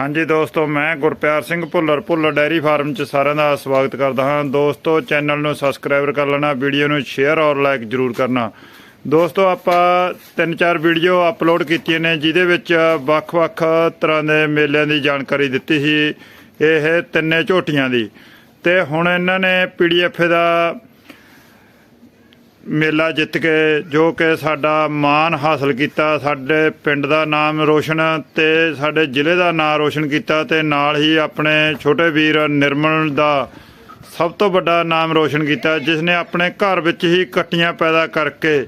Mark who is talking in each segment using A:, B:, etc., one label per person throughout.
A: ਹਾਂਜੀ ਦੋਸਤੋ, ਮੈਂ ਗੁਰਪਿਆਰ ਸਿੰਘ ਭੁੱਲਰ ਭੁੱਲਰ ਡੈਰੀ ਫਾਰਮ 'ਚ ਸਾਰਿਆਂ ਦਾ ਸਵਾਗਤ ਕਰਦਾ ਹਾਂ। ਦੋਸਤੋ, ਚੈਨਲ ਨੂੰ ਸਬਸਕ੍ਰਾਈਬ ਕਰ ਲੈਣਾ, ਵੀਡੀਓ ਨੂੰ ਸ਼ੇਅਰ ਔਰ ਲਾਈਕ ਜਰੂਰ ਕਰਨਾ। ਦੋਸਤੋ, ਆਪਾਂ ਤਿੰਨ ਚਾਰ ਵੀਡੀਓ ਅਪਲੋਡ ਕੀਤੀਆਂ ਨੇ, ਜਿਹਦੇ ਵਿੱਚ ਵੱਖ-ਵੱਖ ਤਰ੍ਹਾਂ ਦੇ ਮੇਲਿਆਂ ਦੀ ਜਾਣਕਾਰੀ ਦਿੱਤੀ ਸੀ, ਇਹ ਤਿੰਨੇ ਝੋਟੀਆਂ ਦੀ। ਤੇ ਹੁਣ ਇਹਨਾਂ ਨੇ ਪੀਡੀਐਫ ਦਾ ਮੇਲਾ ਜਿੱਤ ਕੇ ਜੋ ਕਿ ਸਾਡਾ ਮਾਣ ਹਾਸਲ ਕੀਤਾ, ਸਾਡੇ ਪਿੰਡ ਦਾ ਨਾਮ ਰੋਸ਼ਨ ਤੇ ਸਾਡੇ ਜ਼ਿਲ੍ਹੇ ਦਾ ਨਾਮ ਰੋਸ਼ਨ ਕੀਤਾ ਤੇ ਨਾਲ ਹੀ ਆਪਣੇ ਛੋਟੇ ਵੀਰ ਨਿਰਮਲ ਦਾ ਸਭ ਤੋਂ ਵੱਡਾ ਨਾਮ ਰੋਸ਼ਨ ਕੀਤਾ, ਜਿਸ ਨੇ ਆਪਣੇ ਘਰ ਵਿੱਚ ਹੀ ਕੱਟੀਆਂ ਪੈਦਾ ਕਰਕੇ,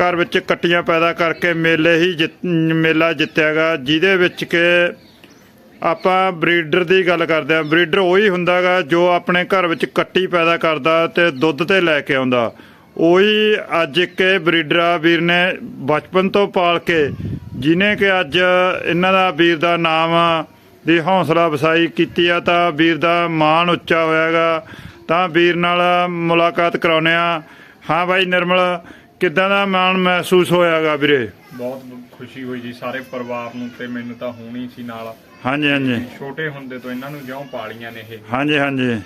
A: ਘਰ ਵਿੱਚ ਕੱਟੀਆਂ ਪੈਦਾ ਕਰਕੇ ਮੇਲੇ ਹੀ ਜਿੱਤ- ਮੇਲਾ ਜਿੱਤਿਆਗਾ, ਜਿਹਦੇ ਵਿੱਚ ਕਿ ਆਪਾਂ ਬਰੀਡਰ ਦੀ ਗੱਲ ਕਰਦੇ ਆ ਬਰੀਡਰ ਉਹੀ ਹੁੰਦਾਗਾ ਜੋ ਆਪਣੇ ਘਰ ਵਿੱਚ ਕੱਟੀ ਪੈਦਾ ਕਰਦਾ ਤੇ ਦੁੱਧ ਤੇ ਲੈ ਕੇ ਆਉਂਦਾ। ਉਹੀ ਅੱਜ ਇੱਕ ਬਰੀਡਰ ਆ ਵੀਰ ਨੇ ਬਚਪਨ ਤੋਂ ਪਾਲ ਕੇ ਜਿਨੇ ਕਿ ਅੱਜ ਇਹਨਾਂ ਦਾ ਵੀਰ ਦਾ ਨਾਮ ਦੀ ਹੌਸਲਾ ਵਸਾਈ ਕੀਤੀ ਆ, ਤਾਂ ਵੀਰ ਦਾ ਮਾਣ ਉੱਚਾ ਹੋਇਆਗਾ। ਤਾਂ ਵੀਰ ਨਾਲ ਮੁਲਾਕਾਤ ਕਰਾਉਨੇ ਆ ਹਾਂ ਬਾਈ ਨਿਰਮਲ ਕਿੱਦਾਂ ਦਾ ਮਾਣ ਮਹਿਸੂਸ ਹੋਇਆਗਾ ਵੀਰੇ?
B: ਬਹੁਤ ਖੁਸ਼ੀ ਹੋਈ ਜੀ ਸਾਰੇ ਪਰਿਵਾਰ ਨੂੰ ਤੇ ਮੈਨੂੰ ਤਾਂ ਹੋਣੀ ਸੀ ਨਾਲ।
A: ਹਾਂਜੀ ਹਾਂਜੀ।
B: ਛੋਟੇ ਹੁੰਦੇ ਤੋਂ ਇਹਨਾਂ ਨੂੰ ਜਿਉਂ ਪਾਲੀਆਂ ਨੇ ਇਹ।
A: ਹਾਂਜੀ ਹਾਂਜੀ।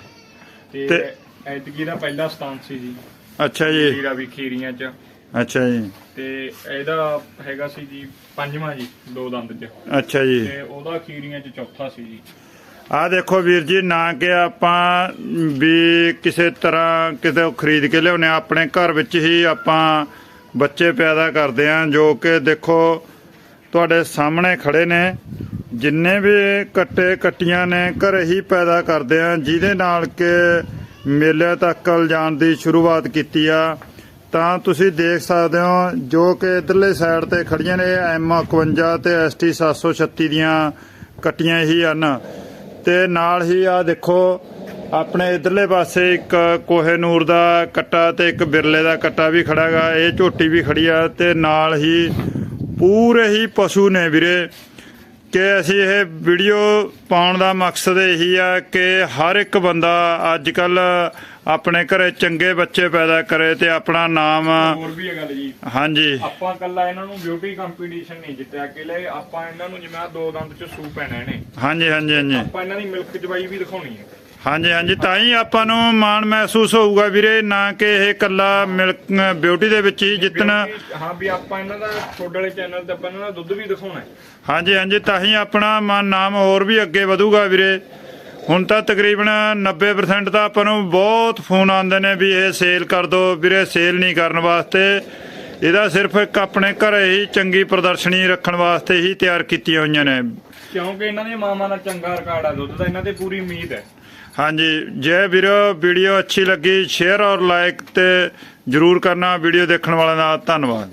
B: ਤੇ ਐਤਕੀ ਦਾ ਪਹਿਲਾ ਸਥਾਨ ਸੀ ਜੀ।
A: ਅੱਛਾ ਜੀ।
B: ਹੀਰਾ ਵੀ ਖੀਰੀਆਂ ਚ।
A: ਅੱਛਾ ਜੀ।
B: ਤੇ ਇਹਦਾ ਹੈਗਾ ਸੀ ਜੀ ਪੰਜਵਾਂ ਜੀ ਦੋ ਦੰਦ ਚ।
A: ਅੱਛਾ ਜੀ।
B: ਤੇ ਉਹਦਾ ਖੀਰੀਆਂ ਚ ਚੌਥਾ ਸੀ ਜੀ।
A: ਆ ਦੇਖੋ ਵੀਰ ਜੀ, ਨਾ ਕਿ ਆਪਾਂ ਵੀ ਕਿਸੇ ਤਰ੍ਹਾਂ ਕਿਤੇ ਖਰੀਦ ਕੇ ਲਿਆਉਨੇ ਆ, ਆਪਣੇ ਘਰ ਵਿੱਚ ਹੀ ਆਪਾਂ ਬੱਚੇ ਪੈਦਾ ਕਰਦੇ ਆ, ਜੋ ਕਿ ਦੇਖੋ ਤੁਹਾਡੇ ਸਾਹਮਣੇ ਖੜੇ ਨੇ, ਜਿੰਨੇ ਵੀ ਕੱਟੇ ਕੱਟੀਆਂ ਨੇ, ਘਰੇ ਹੀ ਪੈਦਾ ਕਰਦੇ ਆ, ਜਿਹਦੇ ਨਾਲ ਕਿ ਮੇਲੇ ਤੱਕ ਲਿਜਾਣ ਦੀ ਸ਼ੁਰੂਆਤ ਕੀਤੀ ਆ। ਤਾਂ ਤੁਸੀਂ ਦੇਖ ਸਕਦੇ ਹੋ, ਜੋ ਕਿ ਇਧਰਲੇ ਸਾਈਡ ਤੇ ਖੜੀਆਂ ਨੇ ਐਮ 51 ਤੇ ਐਸਟੀ 736 ਦੀਆਂ ਕੱਟੀਆਂ ਹੀ ਹਨ। ਤੇ ਨਾਲ ਹੀ ਆ ਦੇਖੋ, ਆਪਣੇ ਇਧਰਲੇ ਪਾਸੇ ਇੱਕ ਕੋਹੇ ਨੂਰ ਦਾ ਕੱਟਾ ਤੇ ਇੱਕ ਬਿਰਲੇ ਦਾ ਕੱਟਾ ਵੀ ਖੜਾਗਾ ਇਹ ਝੋਟੀ ਵੀ ਖੜੀ ਆ ਤੇ ਨਾਲ ਹੀ ਪੂਰੇ ਹੀ ਪਸ਼ੂ ਨੇ ਵੀਰੇ। ਕਿ ਅਸੀਂ ਇਹ ਵੀਡੀਓ ਪਾਉਣ ਦਾ ਮਕਸਦ ਇਹੀ ਆ ਕਿ ਹਰ ਇੱਕ ਬੰਦਾ ਅੱਜ ਕੱਲ੍ਹ ਆਪਣੇ ਘਰੇ ਚੰਗੇ ਬੱਚੇ ਪੈਦਾ ਕਰੇ ਤੇ ਆਪਣਾ ਨਾਮ
B: ਹੋਰ ਵੀ ਗੱਲ ਜੀ।
A: ਹਾਂਜੀ।
B: ਆਪਾਂ ਕੱਲਾ ਇਹਨਾਂ ਨੂੰ ਬਿਊਟੀ ਕੰਪੀਟੀਸ਼ਨ ਨਹੀਂ ਜਿੱਤਿਆ। ਕਿ ਲੈ ਆਪਾਂ ਇਹਨਾਂ ਨੂੰ ਜਿਵੇਂ ਆਹ ਦੋ ਦੰਦ ਚ ਸੂ ਪੈਣਾ ਇਹਨੇ।
A: ਹਾਂਜੀ ਹਾਂਜੀ ਹਾਂਜੀ।
B: ਆਪਾਂ ਇਹਨਾਂ ਦੀ ਮਿਲਕ ਜਵਾਈ ਵੀ ਦਿਖਾਉਣੀ ਹੈ।
A: ਹਾਂਜੀ ਹਾਂਜੀ। ਤਾਂ ਹੀ ਆਪਾਂ ਨੂੰ ਮਾਣ ਮਹਿਸੂਸ ਹੋਊਗਾ ਵੀਰੇ ਨਾ ਕਿ ਇਹ ਕੱਲਾ ਮਿਲਕ ਬਿਊਟੀ ਦੇ ਵਿੱਚ ਹੀ ਜਿੱਤਣਾ
B: ਹਾਂ ਵੀ ਆਪਾਂ ਇਹਨਾਂ ਦਾ ਛੋਟੇ ਵਾਲੇ ਚੈਨਲ ਤੇ ਆਪਾਂ ਇਹਨਾਂ ਦਾ ਦੁੱਧ ਵੀ ਦਿਖਾਉਣਾ ਹੈ।
A: ਹਾਂਜੀ ਹਾਂਜੀ। ਤਾਂ ਹੀ ਆਪਣਾ ਨਾਮ ਹੋਰ ਵੀ ਅੱਗੇ ਵਧੂਗਾ ਵੀਰੇ। ਹੁਣ ਤਾਂ ਤਕਰੀਬਨ 90% ਤਾਂ ਆਪਾਂ ਨੂੰ ਬਹੁਤ ਫੋਨ ਆਉਂਦੇ ਨੇ ਵੀ ਇਹ ਸੇਲ ਕਰ ਦਿਓ ਵੀਰੇ ਸੇਲ ਨਹੀਂ ਕਰਨ ਵਾਸਤੇ। ਇਹਦਾ ਸਿਰਫ ਇੱਕ ਆਪਣੇ ਘਰੇ ਹੀ ਚੰਗੀ ਪ੍ਰਦਰਸ਼ਨੀ ਰੱਖਣ ਵਾਸਤੇ ਹੀ ਤਿਆਰ ਕੀਤੀਆਂ ਹੋਈਆਂ ਨੇ।
B: ਕਿਉਂਕਿ ਇਹਨਾਂ ਦੀਆਂ ਮਾਵਾਂ ਦਾ ਚੰਗਾ ਰਿਕਾਰਡ ਆ ਦੁੱਧ ਦਾ ਇਹਨਾਂ ਤੇ ਪੂਰੀ ਉਮੀਦ ਹੈ।
A: ਹਾਂਜੀ ਜੇ ਵੀਰੋ ਵੀਡੀਓ ਅੱਛੀ ਲੱਗੀ ਸ਼ੇਅਰ ਔਰ ਲਾਈਕ ਤੇ ਜਰੂਰ ਕਰਨਾ ਵੀਡੀਓ ਦੇਖਣ ਵਾਲਿਆਂ ਦਾ ਧੰਨਵਾਦ।